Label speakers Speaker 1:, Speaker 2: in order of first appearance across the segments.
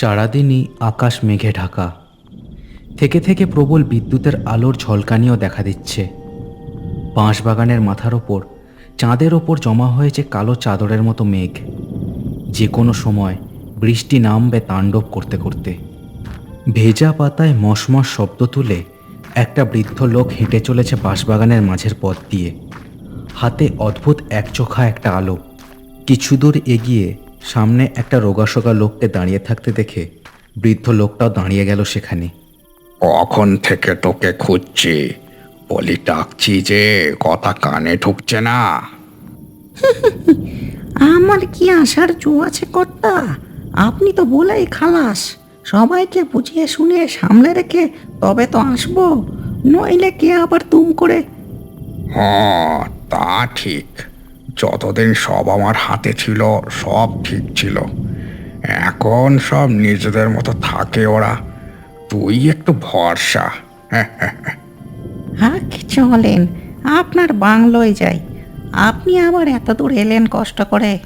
Speaker 1: সারাদিনই আকাশ মেঘে ঢাকা। থেকে থেকে প্রবল বিদ্যুতের আলোর ঝলকানিও দেখা দিচ্ছে। বাঁশবাগানের মাথার ওপর, চাঁদের ওপর জমা হয়েছে কালো চাদরের মতো মেঘ। যে কোনো সময় বৃষ্টি নামবে তাণ্ডব করতে করতে। ভেজা পাতায় মশমশ শব্দ তুলে একটা বৃদ্ধ লোক হেঁটে চলেছে বাঁশবাগানের মাঝের পথ দিয়ে। হাতে অদ্ভুত একচোখা একটা আলো। কিছু দূর এগিয়ে সামনে একটা রোগাসোগা লোককে দাঁড়িয়ে থাকতে দেখে বৃদ্ধ লোকটাও দাঁড়িয়ে গেল সেখানে।
Speaker 2: কখন থেকে তোকে খুঁজছি? বলি ডাকছি যে কথা কানে ঢুকছে না।
Speaker 3: আমার কি আসার জো আছে কর্তা? আপনি তো বলেই খালাস। সবাইকে বুঝিয়ে শুনিয়ে সামলে রেখে তবে তো আসব। নইলে কে আবার তুম করে
Speaker 2: হ্যাঁ তা ঠিক। যতদিন সব আমার হাতে ছিল সব ঠিক ছিল। এখন সব নিজেদের মতো থাকে ওরা। তুই একটু ভরসা। হ্যাঁ
Speaker 3: চলেন আপনার বাংলোয় যাই। আপনি আবার এত দূর এলেন কষ্ট করে।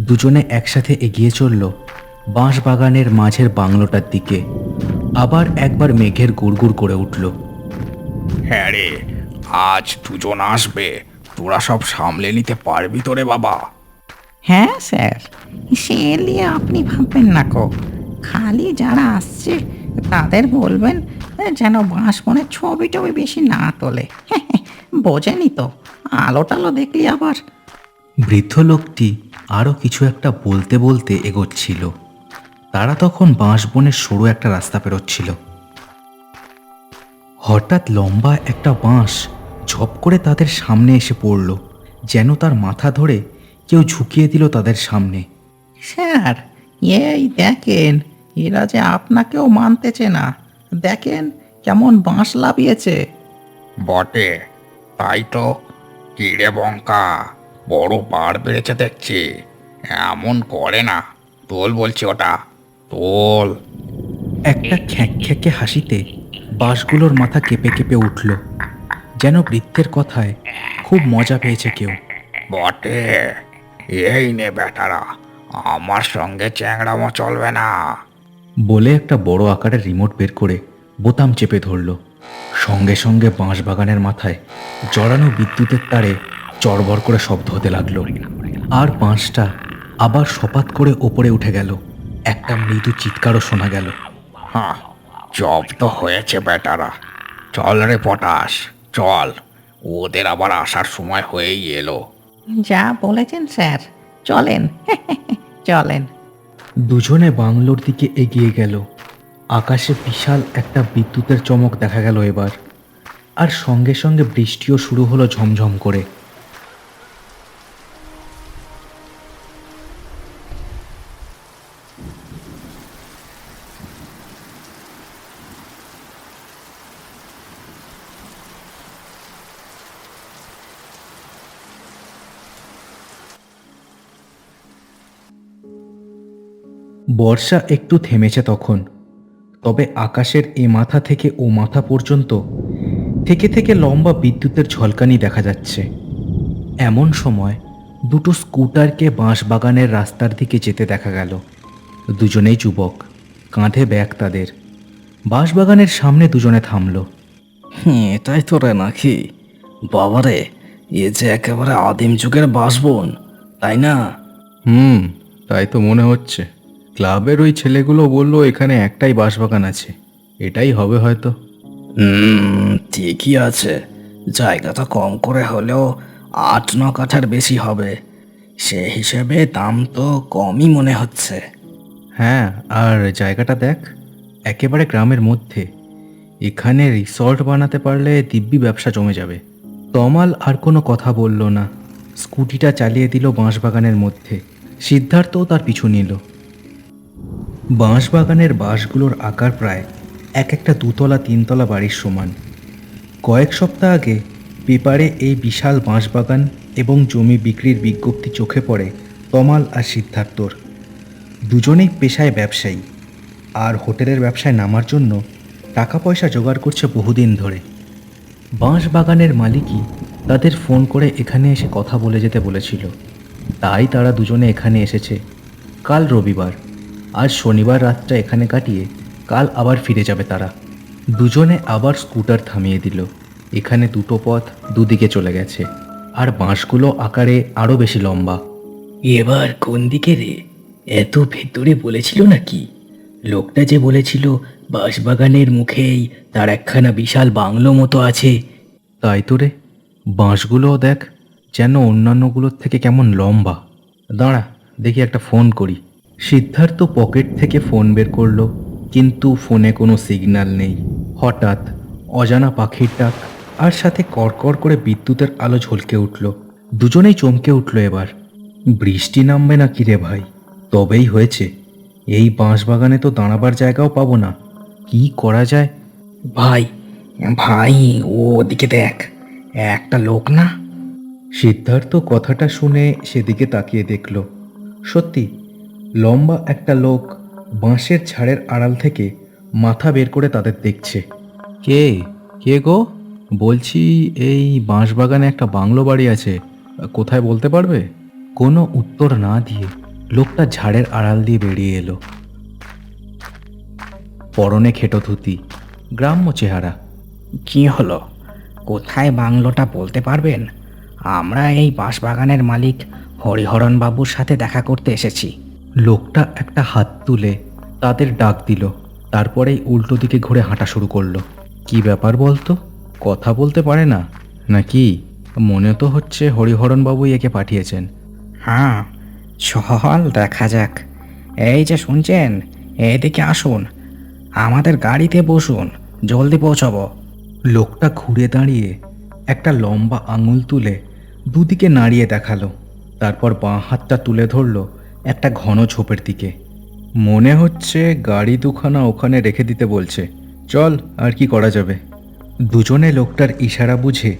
Speaker 1: দুজনে একসাথে এগিয়ে চলল বাঁশবাগানের মাঝের বাংলোটার দিকে। আবার একবার মেঘের গুড়গুড় করে উঠল।
Speaker 2: হ্যাঁ রে আজ দুজন আসবে। তোরা সব সামলে নিতে পারবি তো রে বাবা।
Speaker 3: হ্যাঁ স্যার। সে নিয়ে আপনি ভাববেন না কো। খালি যারা আসছে তাদের বলবেন যেন বাঁশ মনে ছবি টবি বেশি না তোলে। বোঝেনি তো? আলো টালো দেখলি আবার।
Speaker 1: বৃদ্ধ লোকটি আরও কিছু একটা বলতে বলতে এগোচ্ছিল। তারা তখন বাঁশবনের সরু একটা রাস্তা পেরোচ্ছিল। হঠাৎ লম্বা একটা বাঁশ ঝপ করে তাদের সামনে এসে পড়ল যেন তার মাথা ধরে কেউ ঝুঁকিয়ে দিল তাদের সামনে।
Speaker 3: স্যার এই দেখেন এরা যে আপনাকেও মানতেছে না। দেখেন কেমন বাঁশ লাভিয়েছে
Speaker 2: বটে তাই তো। কিরে বঙ্কা বড় বার বেড়েছে দেখছি। এমন করে না তোল বলছি ওটা তোল।
Speaker 1: একটা খ্যাঁক খ্যাঁকে হাসিতে বাঁশগুলোর মাথা কেঁপে কেঁপে উঠল। যেন বৃত্তের কথায় খুব মজা পেয়েছে কেউ।
Speaker 2: বটে এই নে বেটারা আমার সঙ্গে চ্যাংড়ামো চলবে না।
Speaker 1: বলে একটা বড় আকারের রিমোট বের করে বোতাম চেপে ধরল। সঙ্গে সঙ্গে বাঁশবাগানের মাথায় জড়ানো বিদ্যুতের তারে চড়বড় করে শব্দ হতে লাগল। আর বাঁশটা আবার সপাত করে ওপরে উঠে গেল। একটা মৃদু চিৎকারও শোনা গেল।
Speaker 2: হ্যাঁ জব তো হয়েছে বেটারা। চল রে পটাশ। চল ওদের আবার আসার সময় হয়েই এলো।
Speaker 3: যা বলেছেন স্যার। চলেন। চলেন।
Speaker 1: দুজনে বাংলোর দিকে এগিয়ে গেল। আকাশে বিশাল একটা বিদ্যুতের চমক দেখা গেল এবার। আর সঙ্গে সঙ্গে বৃষ্টিও শুরু হলো ঝমঝম করে। বর্ষা একটু থেমেছে তখন। তবে আকাশের এ মাথা থেকে ও মাথা পর্যন্ত থেকে থেকে লম্বা বিদ্যুতের ঝলকানি দেখা যাচ্ছে। এমন সময় দুটো স্কুটারকে বাঁশবাগানের রাস্তার দিকে যেতে দেখা গেল। দুজনেই যুবক কাঁধে ব্যাগ তাদের। বাঁশবাগানের সামনে দুজনে থামলো।
Speaker 4: এটাই তো রে নাকি। বাবারে এ যে একেবারে আদিম যুগের বাসবন তাই না?
Speaker 1: হুম তাই তো মনে হচ্ছে। ক্লাবের ওই ছেলেগুলো বলল এখানে একটাই বাঁশবাগান আছে। এটাই হবে হয়তো।
Speaker 4: হুম ঠিকই আছে। জায়গাটা কম করে হলেও আট ন কাঠার বেশি হবে। সে হিসেবে দাম তো কমই মনে হচ্ছে।
Speaker 1: হ্যাঁ আর জায়গাটা দেখ একেবারে গ্রামের মধ্যে। এখানে রিসর্ট বানাতে পারলে দিব্যি ব্যবসা জমে যাবে। তমাল আর কোনো কথা বলল না। স্কুটিটা চালিয়ে দিল বাঁশবাগানের মধ্যে। সিদ্ধার্থও তার পিছু নিল। বাঁশবাগানের বাঁশগুলোর আকার প্রায় এক একটা দুতলা, তিনতলা বাড়ির সমান। কয়েক সপ্তাহ আগে পেপারে এই বিশাল বাঁশবাগান এবং জমি বিক্রির বিজ্ঞপ্তি চোখে পড়ে তমাল আর সিদ্ধার্থর। দুজনেই পেশায় ব্যবসায়ী আর হোটেলের ব্যবসায় নামার জন্য টাকা পয়সা জোগাড় করছে বহুদিন ধরে। বাঁশ বাগানের মালিকই তাদের ফোন করে এখানে এসে কথা বলে যেতে বলেছিল। তাই তারা দুজনে এখানে এসেছে। কাল রবিবার। আজ শনিবার রাতটা এখানে কাটিয়ে কাল আবার ফিরে যাবে তারা। দুজনে আবার স্কুটার থামিয়ে দিল। এখানে দুটো পথ দুদিকে চলে গেছে। আর বাঁশগুলো আকারে আরও বেশি লম্বা।
Speaker 5: এবার কোন দিকে রে? এত ভেতরে বলেছিল নাকি? লোকটা যে বলেছিল বাঁশবাগানের মুখেই তার একখানা বিশাল বাংলো মতো আছে।
Speaker 1: তাই তো রে। বাঁশগুলোও দেখ যেন অন্যান্যগুলোর থেকে কেমন লম্বা। দাঁড়া দেখি একটা ফোন করি। সিদ্ধার্থ পকেট থেকে ফোন বের করল কিন্তু ফোনে কোনো সিগন্যাল নেই। হঠাৎ অজানা পাখির ডাক আর সাথে কড়কড় করে বিদ্যুতের আলো ঝলকে উঠল। দুজনেই চমকে উঠল এবার। বৃষ্টি নামবে না কিরে ভাই? তবেই হয়েছে। এই বাঁশবাগানে তো দাঁড়াবার জায়গাও পাবো না। কি করা যায়?
Speaker 5: ভাই ভাই ও ওদিকে দেখ। একটা লোক না?
Speaker 1: সিদ্ধার্থ কথাটা শুনে সেদিকে তাকিয়ে দেখল। সত্যি লম্বা একটা লোক বাঁশের ঝাড়ের আড়াল থেকে মাথা বের করে তাদের দেখছে। কে? কে গো? বলছি এই বাঁশবাগানে একটা বাংলো বাড়ি আছে। কোথায় বলতে পারবে? কোনো উত্তর না দিয়ে লোকটা ঝাড়ের আড়াল দিয়ে বেরিয়ে এলো। পরনে খেটো ধুতি গ্রাম্য চেহারা।
Speaker 6: কি হলো? কোথায় বাংলোটা বলতে পারবেন? আমরা এই বাঁশবাগানের মালিক হরিহরণ বাবুর সাথে দেখা করতে এসেছি।
Speaker 1: লোকটা একটা হাত তুলে তাদের ডাক দিল। তারপরেই উল্টো দিকে ঘুরে হাঁটা শুরু করল। কি ব্যাপার বলতো? কথা বলতে পারে না? নাকি? মনে তো হচ্ছে হরিহরণ বাবুই একে পাঠিয়েছেন।
Speaker 6: হ্যাঁ চল দেখা যাক। এই যে শুনছেন এদিকে আসুন। আমাদের গাড়িতে বসুন জলদি পৌঁছাবো।
Speaker 1: লোকটা ঘুরে দাঁড়িয়ে একটা লম্বা আঙুল তুলে দুদিকে নাড়িয়ে দেখাল। তারপর বাঁ হাতটা তুলে ধরলো একটা ঘন ঝোপের দিকে। মনে হচ্ছে গাড়ি দুখানা ওখানে রেখে দিতে বলছে। চল, আর কি করা যাবে? দুজনে লোকটার ইশারা বুঝে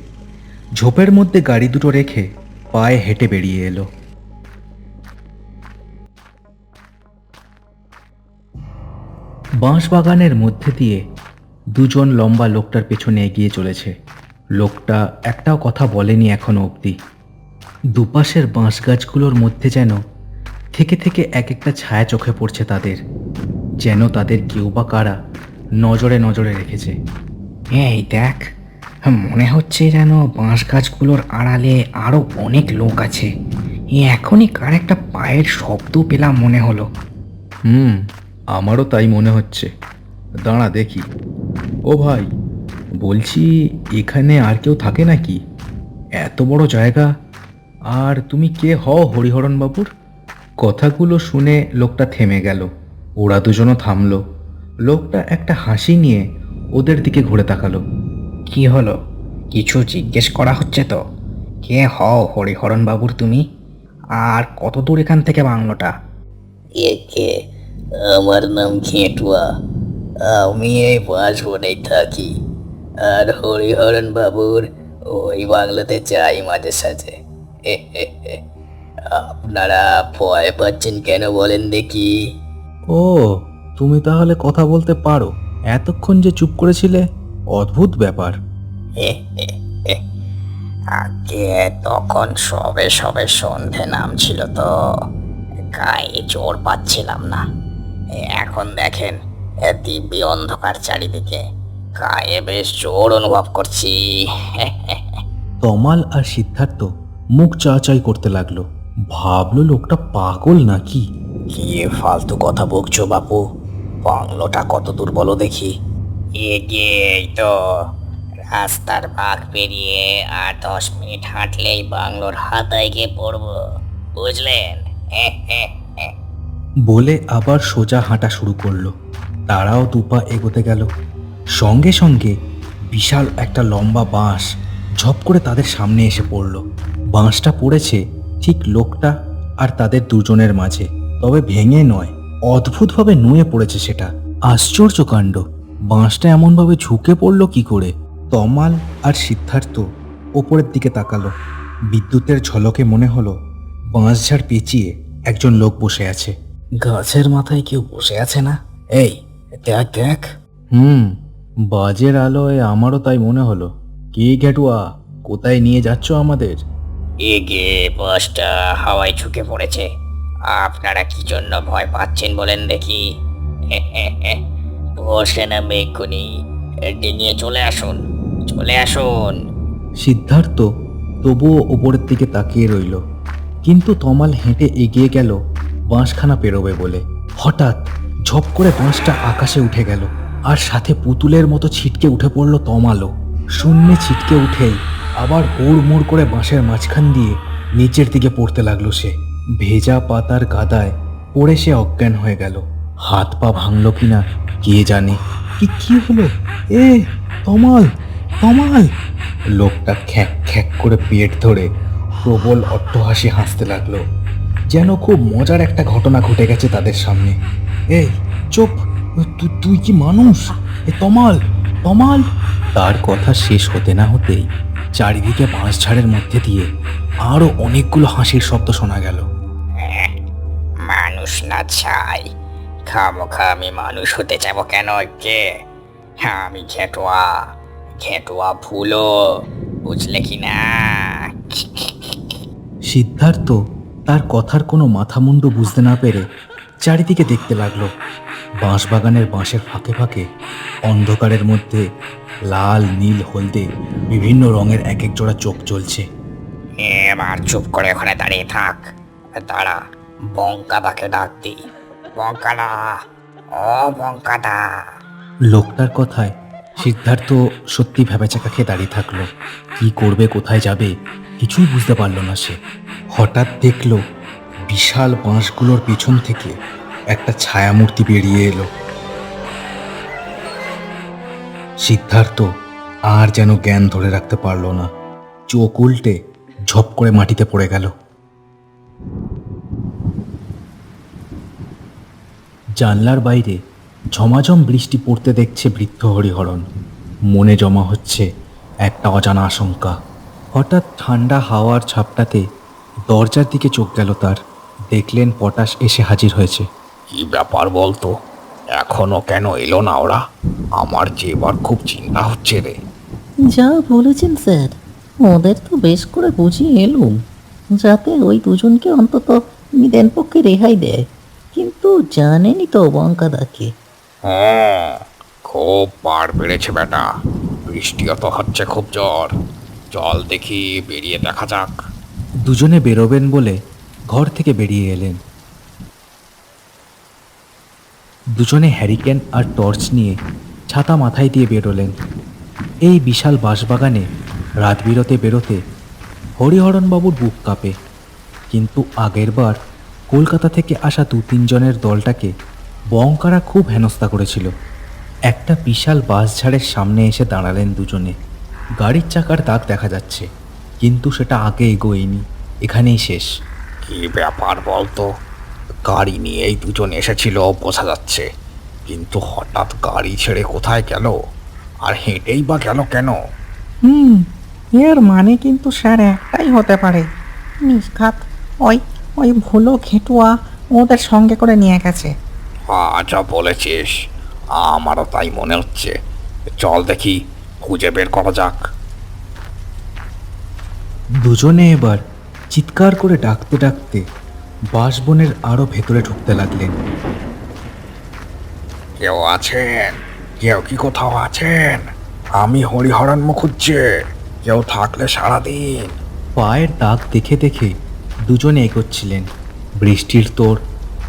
Speaker 1: ঝোপের মধ্যে গাড়ি দুটো রেখে পায়ে হেঁটে বেরিয়ে এলো। বাঁশবাগানের মধ্যে দিয়ে দুজন লম্বা লোকটার পেছনে এগিয়ে চলেছে। লোকটা একটাও কথা বলেনি এখনও অবধি। দুপাশের বাঁশ গাছগুলোর মধ্যে যেন থেকে থেকে এক একটা ছায়া চোখে পড়ছে তাদের, যেন তাদের কেউ বা কারা নজরে নজরে রেখেছে।
Speaker 6: এই দেখ, মনে হচ্ছে যেন বাঁশ গাছগুলোর আড়ালে আরও অনেক লোক আছে। এখনই কার একটা পায়ের শব্দ পেলাম মনে হলো।
Speaker 1: হুম, আমারও তাই মনে হচ্ছে। দাঁড়া দেখি। ও ভাই, বলছি এখানে আর কেউ থাকে নাকি? এত বড় জায়গা। আর তুমি কে হও হরিহরণ বাবুর? কথাগুলো শুনে লোকটা থেমে গেল। ওরা দুজনও থামলো। লোকটা একটা হাসি নিয়ে ওদের দিকে ঘুরে তাকালো।
Speaker 6: কি হলো? কিছু জিজ্ঞেস করা হচ্ছে তো? কে হও হরিহরণ বাবুর তুমি? আর কত দূর এখান থেকে বাংলোটা?
Speaker 2: একে আমার নাম ঘেটুয়া। আমি এই বাঁশবনেই থাকি। আর হরিহরণ বাবুর ওই বাংলাতে যাই মাঝে সাঝে। আপনারা ভয় পাচ্ছেন কেন বলেন দেখি।
Speaker 1: ও তুমি তাহলে কথা বলতে পারো। এতক্ষণ যে চুপ করেছিলে অদ্ভুত ব্যাপার।
Speaker 2: আগে তখন সবে সবে সন্ধে নামছিল তো। গায়ে জোর পাচ্ছিলাম না। এখন দেখেন দিব্যি অন্ধকার চারিদিকে। গায়ে বেশ জোর অনুভব করছি।
Speaker 1: তমাল আর সিদ্ধার্থ মুখ চাচাই করতে লাগল। ভাবলো লোকটা পাগল নাকি?
Speaker 2: কি ফালতু কথা বকছো বাপু? বাংলোটা কত দূর বলো দেখি। এগিয়েই তো। রাস্তার ভাগ পেরিয়ে আর দশ মিনিট হাঁটলেই বাংলোর হাতায় গিয়ে পড়ব। বুঝলেন।
Speaker 1: বলে আবার সোজা হাঁটা শুরু করল। তারাও দুপা এগোতে গেল। সঙ্গে সঙ্গে বিশাল একটা লম্বা বাঁশ ঝপ করে তাদের সামনে এসে পড়ল। বাঁশটা পড়েছে ঠিক লোকটা আর তাদের দুজনের মাঝে, তবে ভেঙে নয়, অদ্ভুতভাবে নুয়ে পড়েছে সেটা। আশ্চর্য কাণ্ড, বাঁশটা এমনভাবে ঝুঁকে পড়ল কি করে? তমাল আর সিদ্ধার্থ ওপরের দিকে তাকালো। বিদ্যুতের ঝলকে মনে হলো বাঁশঝাড় পেঁচিয়ে একজন লোক বসে আছে।
Speaker 2: গাছের মাথায় কেউ বসে আছে না? এই, দেখ দেখ।
Speaker 1: হুম, বাজের আলোয় আমারও তাই মনে হলো। কে ঘেটুয়া, কোথায় নিয়ে যাচ্ছ আমাদের?
Speaker 2: এগে বাসটা হাওয়ায় ঝুঁকে পড়েছে।
Speaker 7: আপনারা কি জন্য ভয় পাচ্ছেন বলেন দেখি? বসে না মেঘুনি ডিঙিয়ে চলে আসুন চলে আসুন।
Speaker 1: সিদ্ধার্থ তবুও ওপরের দিকে তাকিয়ে রইল। কিন্তু তমাল হেঁটে এগিয়ে গেল, বাঁশখানা পেরোবে বলে। হঠাৎ ঝপ করে বাঁশটা আকাশে উঠে গেল, আর সাথে পুতুলের মতো ছিটকে উঠে পড়ল তমালও। শূন্যে ছিটকে উঠেই আবার হুড়মুড় করে বাঁশের মাঝখান দিয়ে নিচের দিকে পড়তে লাগল সে। ভেজা পাতার গাদায় পড়ে সে অজ্ঞান হয়ে গেল। হাত পা ভাঙল কিনা কে জানে? কি কি হলো? এ, তমাল তমাল! লোকটা খ্যাক খ্যাক করে পেট ধরে প্রবল অট্টহাসি হাসতে লাগল। যেন খুব মজার একটা ঘটনা ঘটে গেছে তাদের সামনে। এই, চুপ! তুই কি মানুষ? এ, তমাল তমাল! তার কথা শেষ হতে না হতেই চারিদিকে বাঁশঝাড়ের মধ্যে দিয়ে আরও অনেকগুলো হাসির শব্দ শোনা গেল।
Speaker 7: মানুষ না চাই। খামোখা আমি মানুষ হতে যাব কেন কে আমি ঘেটোয়া। ঘেটোয়া ভুলো বুঝলে কি না?
Speaker 1: সিদ্ধার্থ তার কথার কোনো মাথামুন্ডু বুঝতে না পেরে চারিদিকে দেখতে লাগল। বাঁশবাগানের বাঁশের ফাঁকে ফাঁকে অন্ধকারের মধ্যে লাল নীল হলদে বিভিন্ন রঙের এক এক জোড়া চোখ চলছে
Speaker 7: এবার চুপ করে ওখানে দাঁড়িয়ে থাক। দাঁড়া বঙ্কাদাকে ডাক দি বঙ্কাদা ও বঙ্কাদা।
Speaker 1: লোকটার কথায় সিদ্ধার্থ সত্যি ভেবেচাকা খেয়ে দাঁড়িয়ে থাকল। কি করবে কোথায় যাবে কিছুই বুঝতে পারল না সে। হঠাৎ দেখল বিশাল বাঁশগুলোর পিছন থেকে একটা ছায়ামূর্তি বেরিয়ে এলো। সিদ্ধার্থ আর যেন জ্ঞান ধরে রাখতে পারল না। চোখ উল্টে ঝপ করে মাটিতে পড়ে গেল। জানলার বাইরে ঝমাঝম বৃষ্টি পড়তে দেখছে বৃদ্ধ হরিহরণ। মনে জমা হচ্ছে একটা অজানা আশঙ্কা। হঠাৎ ঠান্ডা হাওয়ার ছাপটাতে দরজার দিকে চোখ গেল তার। দেখলেন পটাশ এসে হাজির হয়েছে।
Speaker 2: কি ব্যাপার বলতো? এখনও কেন এলো না ওরা? আমার যে এবার খুব চিন্তা হচ্ছে রে।
Speaker 8: যা বলেছেন স্যার ওদের তো বেশ করে বুঝিয়ে এলুম যাতে ওই দুজনকে অন্তত নিদেন পক্ষে রেহাই দেয়। কিন্তু জানেনই তো বঙ্কাদাকে
Speaker 2: হ্যাঁ খুব পার বেড়েছে বেটা। বৃষ্টিও তো হচ্ছে খুব জ্বর। জল দেখি বেরিয়ে দেখা যাক।
Speaker 1: দুজনে বেরোবেন বলে ঘর থেকে বেরিয়ে এলেন। দুজনে হ্যারিকেন আর টর্চ নিয়ে ছাতা মাথায় দিয়ে বেরোলেন। এই বিশাল বাঁশবাগানে রাত বিরতে বেরোতে হরিহরণবাবুর বুক কাঁপে। কিন্তু আগেরবার কলকাতা থেকে আসা দু তিনজনের দলটাকে বঙ্কারা খুব হেনস্থা করেছিল। একটা বিশাল বাসঝাড়ের সামনে এসে দাঁড়ালেন দুজনে। গাড়ির চাকার দাগ দেখা যাচ্ছে, কিন্তু সেটা আগে এগোয়নি, এখানেই শেষ।
Speaker 2: কি ব্যাপার বলতো? গাড়ি নিয়েই দুজন এসেছিল বোঝা যাচ্ছে। কিন্তু হঠাৎ গাড়ি ছেড়ে কোথায় গেল? আর হেঁটেই বা গেল কেন?
Speaker 3: হুম এর মানে কিন্তু স্যার একটাই হতে পারে। নিষ্ঘাত ওই ওই ভুলো ঘেটুয়া ওদের সঙ্গে করে নিয়ে গেছে।
Speaker 2: আচ্ছা বলেছিস আমারও তাই মনে হচ্ছে। চল দেখি খুঁজে বের করা যাক।
Speaker 1: দুজনে এবার চিৎকার করে ডাকতে ডাকতে বাঁশবনের আরও ভেতরে ঢুকতে লাগলেন।
Speaker 2: কেউ আছেন? কেউ কি কোথাও আছেন? আমি হরিহরণ মুখুজ্জে। কেউ থাকলে সারাদিন।
Speaker 1: পায়ের দাগ দেখে দেখে দুজনে এগোচ্ছিলেন। বৃষ্টির তোর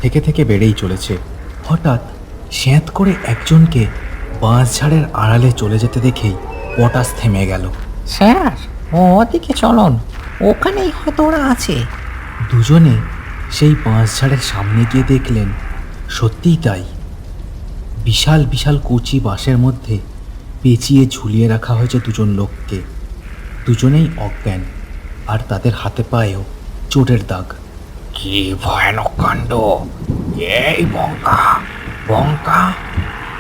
Speaker 1: থেকে থেকে বেড়েই চলেছে। হঠাৎ স্যাঁত করে একজনকে বাঁশঝাড়ের আড়ালে চলে যেতে দেখেই পটাশ থেমে গেল।
Speaker 3: স্যার ওদিকে চলন। ওখানেই হয়তো ওরা আছে।
Speaker 1: দুজনে সেই বাঁশঝাড়ের সামনে গিয়ে দেখলেন সত্যিই তাই। বিশাল বিশাল কচি বাঁশের মধ্যে পেঁচিয়ে ঝুলিয়ে রাখা হয়েছে দুজন লোককে। দুজনেই অজ্ঞান আর তাদের হাতে পায়েও চোটের দাগ।
Speaker 2: কি ভয়ানক কাণ্ড! এই বঙ্কা বঙ্কা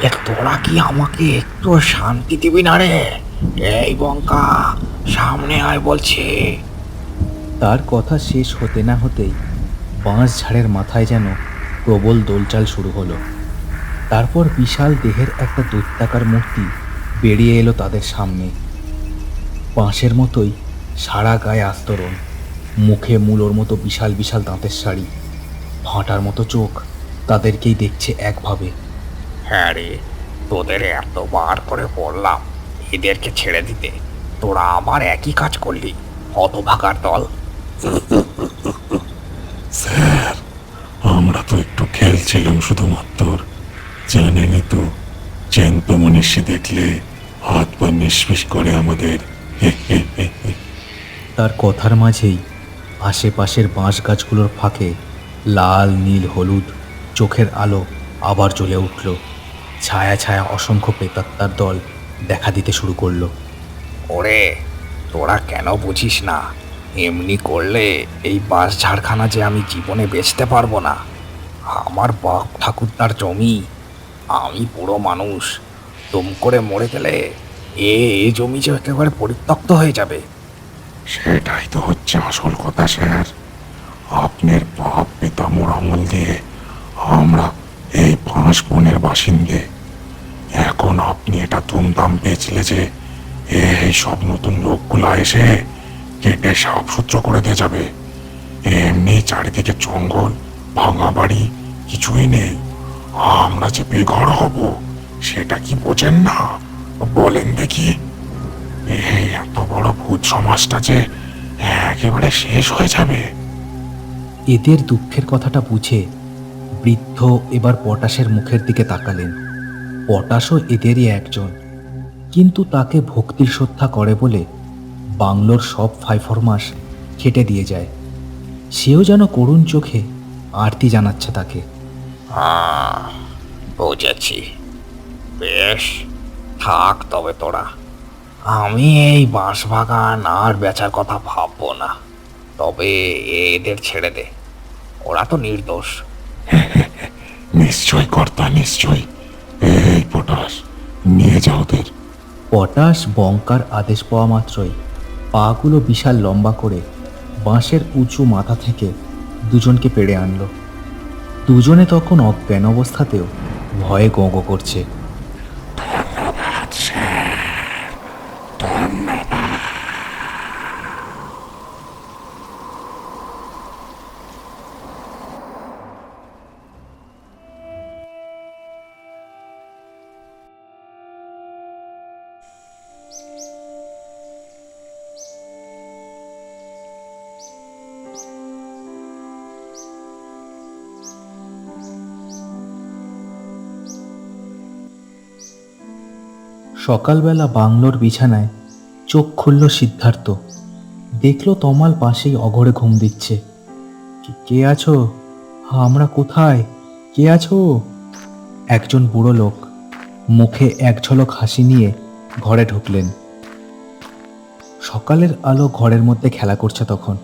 Speaker 2: এ তোরা কি আমাকে একটু শান্তি দিবি না রে? এই বঙ্কা সামনে আয় বলছে।
Speaker 1: তার কথা শেষ হতে না হতেই বাঁশ ঝাড়ের মাথায় যেন প্রবল দোলচাল শুরু হলো। তারপর বিশাল দেহের একটা দৈত্যাকার মূর্তি বেরিয়ে এলো তাদের সামনে। বাঁশের মতোই সারা গায়ে আস্তরণ, মুখে মূলোর মতো বিশাল বিশাল দাঁতের শাড়ি, ফাঁটার মতো চোখ তাদেরকেই দেখছে একভাবে।
Speaker 2: হ্যাঁ রে, তোদের এতবার করে বললাম এদেরকে ছেড়ে দিতে। তোরা আবার একই কাজ করলি, হতভাগার দল।
Speaker 9: স্যার আমরা তো একটু খেলছিলাম শুধুমাত্র। জানেনই তো জ্যান্ত মনীষী দেখলে হাত পা নিষ্পিস করে আমাদের।
Speaker 1: তার কথার মাঝেই আশেপাশের বাঁশ গাছগুলোর ফাঁকে লাল নীল হলুদ চোখের আলো আবার জ্বলে উঠল। ছায়া ছায়া অসংখ্য প্রেতাত্মার দল দেখা দিতে শুরু করল।
Speaker 2: ওরে তোরা কেন বুঝিস না? এমনি করলে এই বাস ঝাড়খানা যে আমি জীবনে বেচতে পারব না। আমার বাপ ঠাকুরদার জমি। আমি পুরো মানুষ। তুম করে মরে গেলে এ এ জমি যে একেবারে পরিত্যক্ত হয়ে যাবে।
Speaker 9: সেটাই তো হচ্ছে আসল কথা, স্যার। আপনার বাপ পিতামোর আমল দিয়ে আমরা এই পাঁচ বনের বাসিন্দে। এখন আপনি এটা ধুমধাম বেচলে যে এই সব নতুন লোকগুলা এসে কেটে সাফসূত্র করে দিয়ে যাবে। এমনি চারিদিকে জঙ্গল, ভাঙা বাড়ি, কিছুই নেই। আমরা যে বেঘর হব, সেটা কি বোঝেন না? বলেন দেখি। এত বড় ভূত সমাজটা যে একেবারে শেষ হয়ে যাবে।
Speaker 1: এদের দুঃখের কথাটা বুঝে বৃদ্ধ এবার পটাশের মুখের দিকে তাকালেন। পটাশও এদেরই একজন। কিন্তু তাকে ভক্তির শ্রদ্ধা করে বলে বাংলোর সব ফাইফরমাস খেটে দিয়ে যায়। সেও যেন করুণ চোখে আরতি জানাচ্ছে তাকে।
Speaker 2: বুঝেছি। বেশ থাক তবে তোরা। আমি এই বাঁশ বাগান আর বেচার কথা ভাববো না। তবে এদের ছেড়ে দে। ওরা তো নির্দোষ।
Speaker 9: নিশ্চয় কর্তা নিশ্চয়। এই পটাশ নিয়ে যাওদের
Speaker 1: পটাশ বঙ্কার আদেশ পাওয়া মাত্রই পাগুলো বিশাল লম্বা করে বাঁশের উঁচু মাথা থেকে দুজনকে পেড়ে আনলো। দুজনে তখন অজ্ঞান অবস্থাতেও ভয়ে গোঁগো করছে। সকালবেলা বাংলোর বিছানায় চোখ খুলল সিদ্ধার্থ। দেখল তমাল পাশেই অঘরে ঘুম দিচ্ছে। "কে- আছো? আমরা কোথায়? কে আছো? একজন বুড়ো লোক মুখে এক ঝলক হাসি নিয়ে ঘরে ঢুকলেন। সকালের আলো ঘরের মধ্যে খেলা করছে তখন।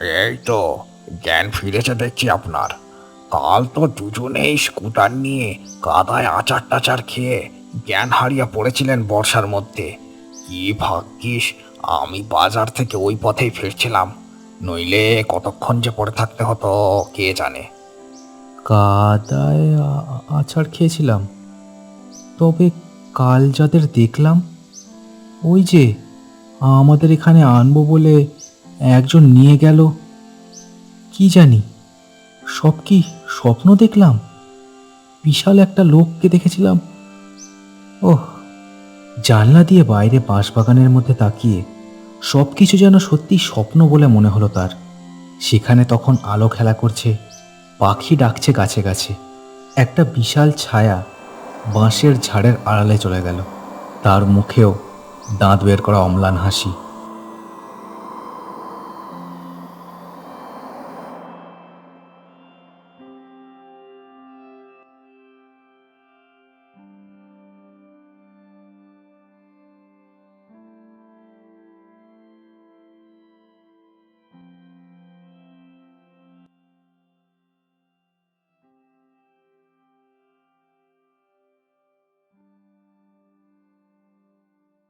Speaker 2: এই তো, জ্ঞান ফিরেছে দেখছি আপনার। কাল তো দুজনেই স্কুটার নিয়ে কাদায় আচার টাচার খেয়ে জ্ঞান হারিয়ে পড়েছিলেন বর্ষার মধ্যে। কি ভাগ্যিস, আমি বাজার থেকে ওই পথেই ফিরছিলাম। নইলে কতক্ষণ যে পড়ে থাকতে হতো, কে জানে।
Speaker 1: কাদায় আছাড় খেয়েছিলাম। তবে কাল যাদের দেখলাম, ওই যে আমাদের এখানে আনব বলে একজন নিয়ে গেল। কি জানি, সব কি স্বপ্ন দেখলাম? বিশাল একটা লোককে দেখেছিলাম। ওহ, জানলা দিয়ে বাইরে বাঁশবাগানের মধ্যে তাকিয়ে সব কিছু যেন সত্যি স্বপ্ন বলে মনে হলো তার। সেখানে তখন আলো খেলা করছে, পাখি ডাকছে গাছে গাছে। একটা বিশাল ছায়া বাঁশের ঝাড়ের আড়ালে চলে গেল। তার মুখেও দাঁত বের করা অম্লান হাসি।